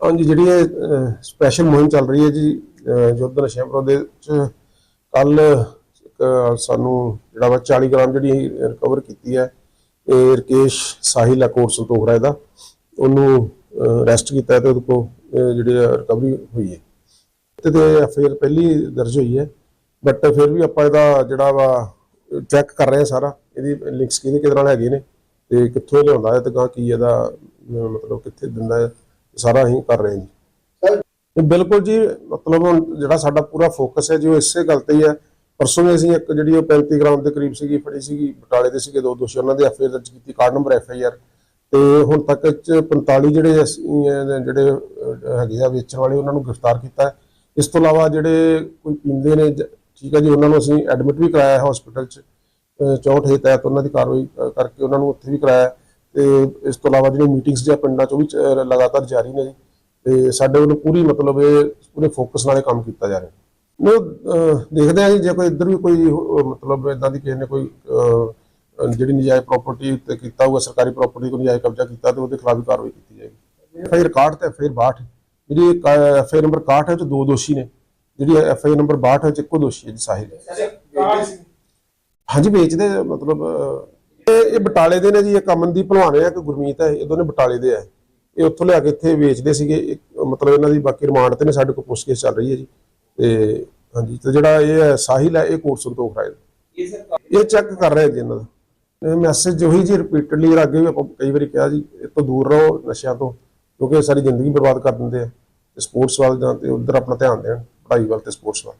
ਹਾਂਜੀ ਜਿਹੜੀ ਇਹ ਸਪੈਸ਼ਲ ਮੁਹਿੰਮ ਚੱਲ ਰਹੀ ਹੈ ਜੀ ਅਹ, ਯੁੱਧ ਨਸ਼ਿਆਂ ਵਿਰੁੱਧ ਦੇ ਚ ਕੱਲ ਸਾਨੂੰ ਜਿਹੜਾ ਵਾ 40 ਗ੍ਰਾਮ ਜਿਹੜੀ ਰਿਕਵਰ ਕੀਤੀ ਹੈ ਇਹ ਰਕੇਸ਼ ਸਾਹਿਲ ਹੈ ਸੰਤੋਖਰਾ ਇਹਦਾ ਉਹਨੂੰ ਰੈਸਟ ਕੀਤਾ ਹੈ ਤੇ ਉਹਦੇ ਕੋਲ ਅਹ, ਜਿਹੜੀ ਰਿਕਵਰੀ ਹੋਈ ਹੈ। ਤੇ ਤੇ ਐਫਆਈਆਰ ਪਹਿਲੀ ਦਰਜ ਹੋਈ ਹੈ ਬਟ ਫਿਰ ਵੀ ਆਪਾਂ ਇਹਦਾ ਜਿਹੜਾ ਵਾ ਚੈੱਕ ਕਰ ਰਹੇ ਹਾਂ ਸਾਰਾ ਇਹਦੀ ਲਿੰਕਸ ਕਿਹਦੇ ਕਿਹਦੇ ਨਾਲ ਹੈਗੇ ਨੇ ਤੇ ਕਿੱਥੋਂ ਇਹ ਲਿਆਉਂਦਾ ਹੈ ਤੇ ਗਾਂ ਕੀ ਇਹਦਾ ਮਤਲਬ ਕਿੱਥੇ ਦਿੰਦਾ ਹੈ। ਸਾਰਾ ਅਸੀਂ ਕਰ ਰਹੇ ਹਾਂ ਜੀ ਇਹ ਬਿਲਕੁਲ ਜੀ ਮਤਲਬ ਜਿਹੜਾ ਸਾਡਾ ਪੂਰਾ ਫੋਕਸ ਹੈ ਜੀ ਉਹ ਇਸੇ ਗੱਲ ਤੇ ਹੀ ਹੈ। ਪਰਸੋਂ ਵੀ ਅਸੀਂ ਇੱਕ ਜਿਹੜੀ ਉਹ 35 ਗ੍ਰਾਮ ਦੇ ਕਰੀਬ ਸੀਗੀ ਫੜੀ ਸੀਗੀ ਬਟਾਲੇ ਦੇ ਸੀਗੇ ਦੋ ਦੋਸ਼ੀ ਉਹਨਾਂ ਦੇ ਐਫਆਈਆਰ ਦਰਜ ਕੀਤੀ ਕਾਰਡ ਨੰਬਰ ਐਫਆਈਆਰ ਤੇ ਹੁਣ ਤੱਕ ਇਹ 'ਚ 45 ਜਿਹੜੇ ਜਿਹੜੇ ਹੈਗੇ ਆ ਵੇਚਣ ਵਾਲੇ ਉਹਨਾਂ ਨੂੰ ਗ੍ਰਿਫਤਾਰ ਕੀਤਾ ਇਸ ਤੋਂ ਇਲਾਵਾ ਜਿਹੜੇ ਕੋਈ ਪੀਂਦੇ ਨੇ ਠੀਕ ਹੈ ਜੀ ਉਹਨਾਂ ਨੂੰ ਅਸੀਂ ਐਡਮਿਟ ਵੀ ਕਰਾਇਆ ਹੈ ਹਸਪੀਟਲ 'ਚ ਅਹ, 64 ਦੇ ਤਹਿਤ ਉਹਨਾਂ ਦੀ ਕਾਰਵਾਈ ਕਰਕੇ ਉਹਨਾਂ ਨੂੰ ਉੱਥੇ ਵੀ ਕਰਾਇਆ। ਤੇ ਇਸ ਤੋਂ ਇਲਾਵਾ ਜਿਹੜੀ ਮੀਟਿੰਗਸ ਜਾਂ ਪਿੰਡਾਂ 'ਚ ਵੀ ਲਗਾਤਾਰ ਜਾਰੀ ਨੇ ਜੀ ਤੇ ਸਾਡੇ ਵੱਲੋਂ ਪੂਰੀ ਮਤਲਬ ਇਹ ਪੂਰੇ ਫੋਕਸ ਨਾਲ ਕੰਮ ਕੀਤਾ ਜਾ ਰਿਹਾ। ਨੋ ਦੇਖਦੇ ਹਾਂ ਜੀ ਜੇ ਕੋਈ ਇੱਧਰ ਵੀ ਕੋਈ ਮਤਲਬ ਇਦਾਂ ਦੀ ਕਿਸੇ ਨੇ ਕੋਈ ਜਿਹੜੀ ਨਜਾਇਜ਼ ਪ੍ਰਾਪਰਟੀ ਤੇ ਕੀਤਾ ਹੋਊਗਾ ਸਰਕਾਰੀ ਪ੍ਰਾਪਰਟੀ ਕੋਈ ਨਜਾਇਜ਼ ਕਬਜ਼ਾ ਕੀਤਾ ਤੇ ਉਹਦੇ ਖਿਲਾਫ ਵੀ ਕਾਰਵਾਈ ਕੀਤੀ ਜਾਏਗੀ। ਆਰ 61 ਤੇ ਆਰ 62 ਜਿਹੜੀ ਐਫ ਆਈ ਆਰ ਨੰਬਰ 61 ਹੈ 'ਚ ਦੋ ਦੋਸ਼ੀ ਨੇ। ਜਿਹੜੀ ਐਫ ਆਈ ਆਰ ਨੰਬਰ 62 ਹੈ 'ਚ ਇੱਕੋ ਦੋਸ਼ੀ ਹੈ ਜੀ ਸਾਹਿਲ। ਹਾਂਜੀ ਵੇਚਦੇ ਆ, ਮਤਲਬ ਇਹ ਇਹ ਬਟਾਲੇ ਦੇ ਨੇ ਜੀ ਇੱਕ ਅਮਨਦੀਪ ਭਲਵਾਨ ਹੈ ਕਿ ਗੁਰਮੀਤ ਹੈ ਇਹ ਦੋਨੇ ਬਟਾਲੇ ਦੇ ਆ। ਇਹ ਉੱਥੋਂ ਲਿਆ ਕੇ ਇੱਥੇ ਵੇਚਦੇ ਸੀਗੇ ਇੱਕ- ਮਤਲਬ ਇਹਨਾਂ ਦੀ ਬਾਕੀ ਰਿਮਾਂਡ ਤੇ ਨੇ ਸਾਡੇ ਕੋਲ ਪੁੱਛਗਿੱਛ ਚੱਲ ਰਹੀ ਹੈ ਜੀ। ਤੇ ਹਾਂਜੀ ਤੇ ਜਿਹੜਾ ਇਹ ਹੈ ਸਾਹਿਲ ਹੈ ਇਹ ਕੋਰਟ ਸੰਤੋਖ ਰਾਏ ਦਾ ਇਹ ਚੈੱਕ ਕਰ ਰਹੇ ਜੀ ਇਹਨਾਂ ਦਾ। ਇਹ ਮੈਸੇਜ ਉਹੀ ਜੀ ਰਿਪੀਟਡਲੀ ਅੱਗੇ ਵੀ ਆਪਾਂ ਕਈ ਵਾਰੀ ਕਿਹਾ ਜੀ ਇਹ ਤੋਂ ਦੂਰ ਰਹੋ ਨਸ਼ਿਆਂ ਤੋਂ ਕਿਉਂਕਿ ਇਹ ਸਾਰੀ ਜ਼ਿੰਦਗੀ ਬਰਬਾਦ ਕਰ ਦਿੰਦੇ ਆ। ਤੇ ਸਪੋਰਟਸ ਵੱਲ ਜਾਂ ਤੇ ਉਧਰ ਆਪਣਾ ਧਿਆਨ ਦੇਣ ਪੜ੍ਹਾਈ ਵੱਲ ਤੇ ਸਪੋਰਟਸ ਵੱਲ।